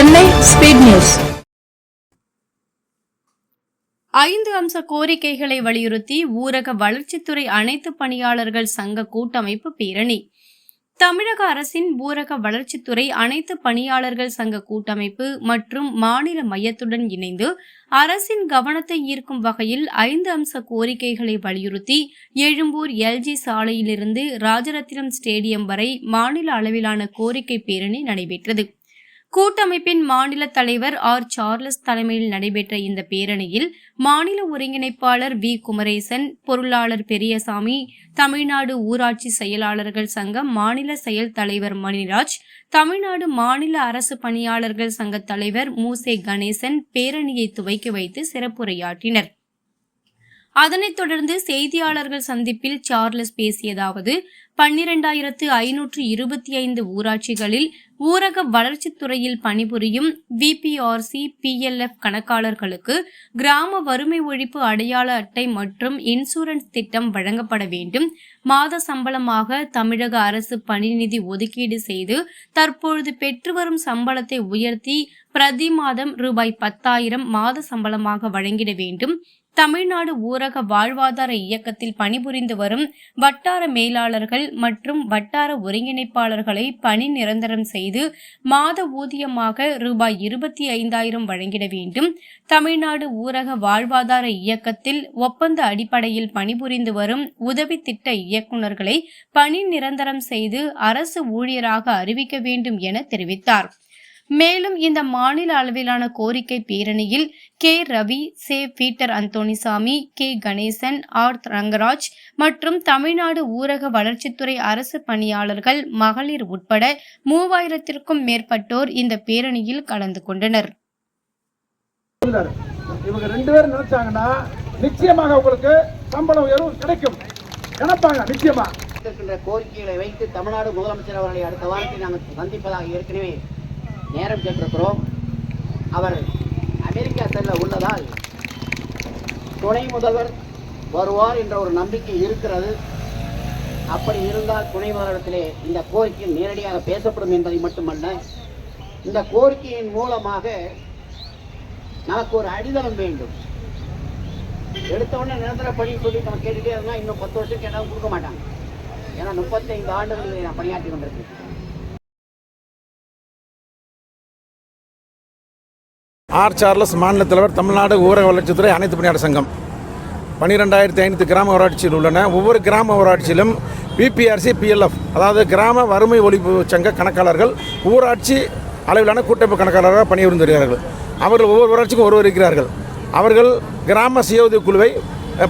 Chennai speed news. ஐந்து அம்ச கோரிக்கைகளை வலியுறுத்தி ஊரக வளர்ச்சித்துறை அனைத்து பணியாளர்கள் சங்க கூட்டமைப்பு பேரணி. தமிழக அரசின் ஊரக வளர்ச்சித்துறை அனைத்து பணியாளர்கள் சங்க கூட்டமைப்பு மற்றும் மாநில மையத்துடன் இணைந்து அரசின் கவனத்தை ஈர்க்கும் வகையில் ஐந்து அம்ச கோரிக்கைகளை வலியுறுத்தி எழும்பூர் எல்ஜி சாலையிலிருந்து ராஜரத்தினம் ஸ்டேடியம் வரை மாநில அளவிலான கோரிக்கை பேரணி நடைபெற்றது. கூட்டமைப்பின் மாநில தலைவர் ஆர். சார்லஸ் தலைமையில் நடைபெற்ற இந்த பேரணியில் மாநில ஒருங்கிணைப்பாளர் வி. குமரேசன் பொருளாளர் பெரியசாமி தமிழ்நாடு ஊராட்சி செயலாளர்கள் சங்கம் மாநில செயல் தலைவர் மணிராஜ் தமிழ்நாடு மாநில அரசு பணியாளர்கள் சங்க தலைவர் மூசே கணேசன் பேரணியை துவக்கி வைத்து சிறப்புரையாற்றினர். அதனைத் தொடர்ந்து செய்தியாளர்கள் சந்திப்பில் சார்லஸ் பேசியதாவது பன்னிரண்டாயிரத்து ஐநூற்று இருபத்தி ஐந்து ஊராட்சிகளில் ஊரக வளர்ச்சித்துறையில் பணிபுரியும் விபிஆர்சி பிஎல்எஃப் கணக்காளர்களுக்கு கிராம வறுமை ஒழிப்பு அடையாள அட்டை மற்றும் இன்சூரன்ஸ் திட்டம் வழங்கப்பட வேண்டும். மாத சம்பளமாக தமிழக அரசு பணிநிதி ஒதுக்கீடு செய்து தற்பொழுது பெற்று வரும் சம்பளத்தை உயர்த்தி பிரதி மாதம் ரூபாய் பத்தாயிரம் மாத சம்பளமாக வழங்கிட வேண்டும். தமிழ்நாடு ஊரக வாழ்வாதார இயக்கத்தில் பணிபுரிந்து வரும் வட்டார மேலாளர்கள் மற்றும் வட்டார ஒருங்கிணைப்பாளர்களை பணி நிரந்தரம் செய்து மாத ஊதியமாக ரூபாய் இருபத்தி ஐந்தாயிரம் வழங்கிட வேண்டும். தமிழ்நாடு ஊரக வாழ்வாதார இயக்கத்தில் ஒப்பந்த அடிப்படையில் பணிபுரிந்து வரும் உதவி திட்ட இயக்குநர்களை பணி நிரந்தரம் செய்து அரசு ஊழியராக அறிவிக்க வேண்டும் என தெரிவித்தார். மேலும் இந்த மாநில அளவிலான கோரிக்கை பேரணியில் கே. ரவி சே. Peter Anthonysamy K. Ganesan R. Rangaraj மற்றும் தமிழ்நாடு ஊரக வளர்ச்சித்துறை அரசு பணியாளர்கள் மகளிர் உட்பட மூவாயிரத்திற்கும் மேற்பட்டோர் இந்த பேரணியில் கலந்து கொண்டனர். இவங்க ரெண்டு பேரும் நினைச்சாங்கன்னா நிச்சயமாக உங்களுக்கு சம்பள உயர்வு கிடைக்கும். நினைப்பாங்க நிச்சயமா. இருக்கின்ற கோரிக்கைகளை வைத்து தமிழ்நாடு முதலமைச்சர் அவர்களை அடுத்த வாரத்தில் நாங்கள் சந்திப்பதாக ஏற்கனவே நேரம் கேட்டிருக்கிறோம் அவர் அமெரிக்கா செல்ல உள்ளதால் துணை முதல்வர் வருவார் என்ற ஒரு நம்பிக்கை இருக்கிறது. அப்படி இருந்தால் துணை முதல்வரிடத்திலே இந்த கோரிக்கை நேரடியாக பேசப்படும் என்பதை மட்டுமல்ல இந்த கோரிக்கையின் மூலமாக நமக்கு ஒரு அடிதளம் வேண்டும். எடுத்தவொடனே நிரந்தர பணி சொல்லி நம்ம கேட்டுகிட்டே இருந்தால் இன்னும் பத்து வருஷம் கேட்டாலும் கொடுக்க மாட்டாங்க. ஏன்னா முப்பத்தைந்து ஆண்டுகளில் நான் பணியாற்றி கொண்டிருக்கேன் ஆர் சார்லஸ் மாநில தலைவர் தமிழ்நாடு ஊரக வளர்ச்சித்துறை அனைத்து பணியாளர் சங்கம். பன்னிரெண்டாயிரத்தி ஐநூறு கிராம ஊராட்சியில் உள்ளன. ஒவ்வொரு கிராம ஊராட்சியிலும் பிபிஆர்சி பிஎல்எஃப் அதாவது கிராம வறுமை ஒழிப்பு சங்க கணக்காளர்கள் ஊராட்சி அளவிலான கூட்டமைப்பு கணக்காளராக பணிபுரிந்து வருகிறார்கள். அவர்கள் ஒவ்வொரு ஊராட்சிக்கும் ஒருவர் இருக்கிறார்கள். அவர்கள் கிராம சுய குழுவை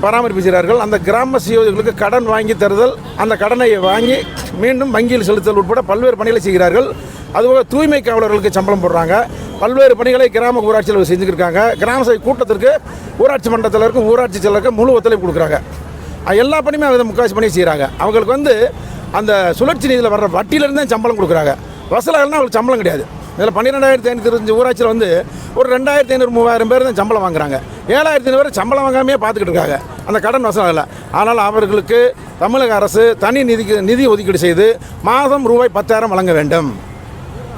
பராமரிப்புகிறார்கள் அந்த கிராம சுயோதிகளுக்கு கடன் வாங்கி தருதல் அந்த கடனை வாங்கி மீண்டும் வங்கியில் செலுத்தல் உட்பட பல்வேறு பணிகளை செய்கிறார்கள். அதுபோக தூய்மை காவலர்களுக்கு சம்பளம் போடுறாங்க. பல்வேறு பணிகளை கிராம ஊராட்சியில் செஞ்சுருக்காங்க கிராம சபை கூட்டத்திற்கு ஊராட்சி மன்றத்தினருக்கும் ஊராட்சி செயலருக்கும் முழு ஒத்துழைப்பு கொடுக்குறாங்க. எல்லா பணியுமே அவங்க முக்காசி பண்ணி செய்கிறாங்க அவங்களுக்கு வந்து அந்த சுழற்சி நிதியில் வர்ற வட்டியிலேருந்து தான் சம்பளம் கொடுக்குறாங்க. வசலாகனா அவங்களுக்கு சம்பளம் கிடையாது. இதில் பன்னிரெண்டாயிரத்தி ஐநூற்றி இருபத்தஞ்சு ஊராட்சியில் வந்து ஒரு ரெண்டாயிரத்தி ஐநூறு மூவாயிரம் பேர் தான் சம்பளம் வாங்குறாங்க. ஏழாயிரத்தி ஐநூறு பேர் சம்பளம் வாங்காமே பார்த்துக்கிட்டு இருக்காங்க. அந்த கடன் வசூல் இல்லை ஆனால் அவர்களுக்கு தமிழக அரசு தனி நிதிக்கு நிதி ஒதுக்கீடு செய்து மாதம் ரூபாய் பத்தாயிரம் வழங்க வேண்டும்.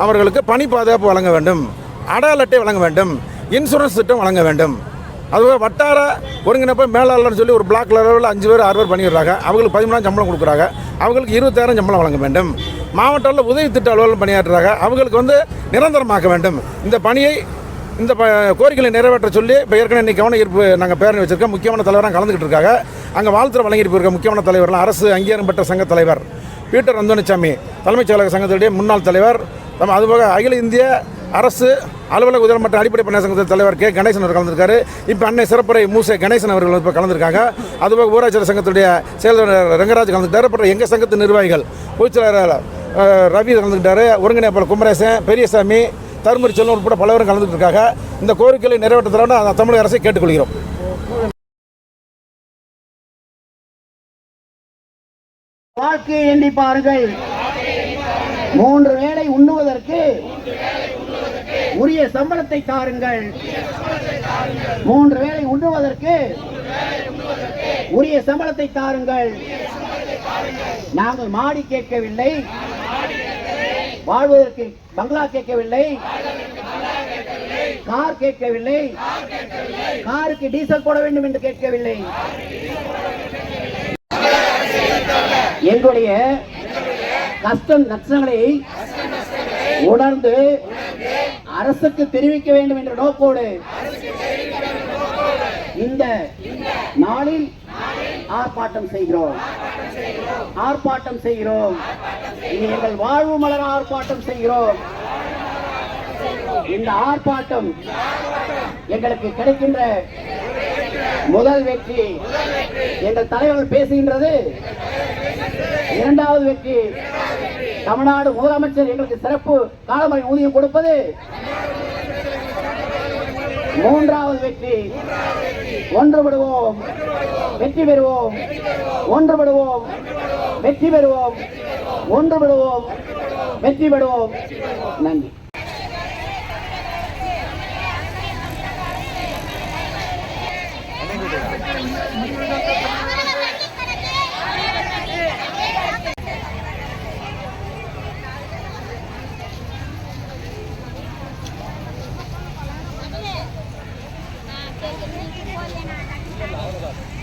அவர்களுக்கு பணி பாதுகாப்பு வழங்க வேண்டும். அடையாள அட்டை வழங்க வேண்டும். இன்சூரன்ஸ் திட்டம் வழங்க வேண்டும். அதுபோல் வட்டார ஒருங்கிணைப்பு மேலாளர்னு சொல்லி ஒரு பிளாக் லெவலில் அஞ்சு பேர் ஆறு பேர் பண்ணிடுறாங்க அவங்களுக்கு பதிமூணாயிரம் சம்பளம் கொடுக்குறாங்க. அவங்களுக்கு இருபத்தாயிரம் சம்பளம் வழங்க வேண்டும். மாவட்டத்தில் உதவி திட்ட அலுவலகம் பணியாற்றுறாங்க. அவங்களுக்கு வந்து நிரந்தரமாக்க வேண்டும். இந்த பணியை இந்த ப கோரிக்கைகளை நிறைவேற்ற சொல்லி இப்போ ஏற்கனவே இன்றைக்கி கவன ஈர்ப்பு நாங்கள் பேரணி வச்சுருக்கோம். முக்கியமான தலைவராக கலந்துக்கிட்டு இருக்காங்க. அங்கே வாழ்த்துற வழங்கிட்டு இருக்க முக்கியமான தலைவர்லாம் அரசு அங்கீகாரம் பெற்ற சங்க தலைவர் பீட்டர் அந்தோணிசாமி தலைமைச் செயலக சங்கத்துடைய முன்னாள் தலைவர் நம்ம அதுபோக அகில இந்திய அரசு அலுவலக உதவி மற்றும் அடிப்படை பணியாளர் சங்கத்தின் தலைவர் கே. கணேசன் அவர் கலந்துருக்காரு. இப்போ அன்னை சிறப்புரை மூசே கணேசன் அவர்கள் இப்போ கலந்துருக்காங்க. அதுபோக ஊராட்சி சங்கத்துடைய செயலாளர் ரங்கராஜ் கலந்துக்கிட்டார். அப்புறம் எங்கள் சங்கத்து நிர்வாகிகள்? பொதுச்செயலாளர் ரவி கலந்துக்கிட்டாரு. ஒருங்கிணைப்பாளர் குமரேசன் பெரியசாமி தருமரி செல்வம் உட்பட பலவரும் கலந்துட்டு இந்த கோரிக்கைகளை நிறைவேற்றுறதோட தமிழக அரசை கேட்டுக்கொள்கிறோம். வாக்கு எண்ணி பாருங்கள். மூன்று வேளை உண்ணுவதற்கு உரிய சம்பளத்தை தாருங்கள். மூன்று வேளை உண்ணுவதற்கு உரிய சம்பளத்தை தாருங்கள். நாங்கள் மாடி கேட்கவில்லை. வாழ்வதற்கு பங்களா கேட்கவில்லை. கார் கேட்கவில்லை. காருக்கு டீசல் போட வேண்டும் என்று கேட்கவில்லை. எங்களுடைய கஷ்டம் நஷ்டங்களை உணர்ந்து அரசுக்கு தெரிவிக்க வேண்டும் என்ற நோக்கோடு இந்த நாளில் ஆர்ப்பாட்டம் செய்கிறோம். ஆர்ப்பாட்டம் செய்கிறோம். எங்கள் வாழ்வு மலர் ஆர்ப்பாட்டம் செய்கிறோம். இந்த ஆர்ப்பாட்டம் எங்களுக்கு கிடைக்கின்ற முதல் வெற்றி. எங்கள் தலைவர் பேசுகின்றது. இரண்டாவது வெற்றி. தமிழ்நாடு முதலமைச்சர் எங்களுக்கு சிறப்பு காலமுறை ஊதியம் கொடுப்பது மூன்றாவது வெற்றி. ஒன்றுபடுவோம் வெற்றி பெறுவோம். ஒன்றுபடுவோம் வெற்றி பெறுவோம். ஒன்றுபடுவோம் வெற்றி பெறுவோம். நன்றி. முன்னுரிமை 何だ?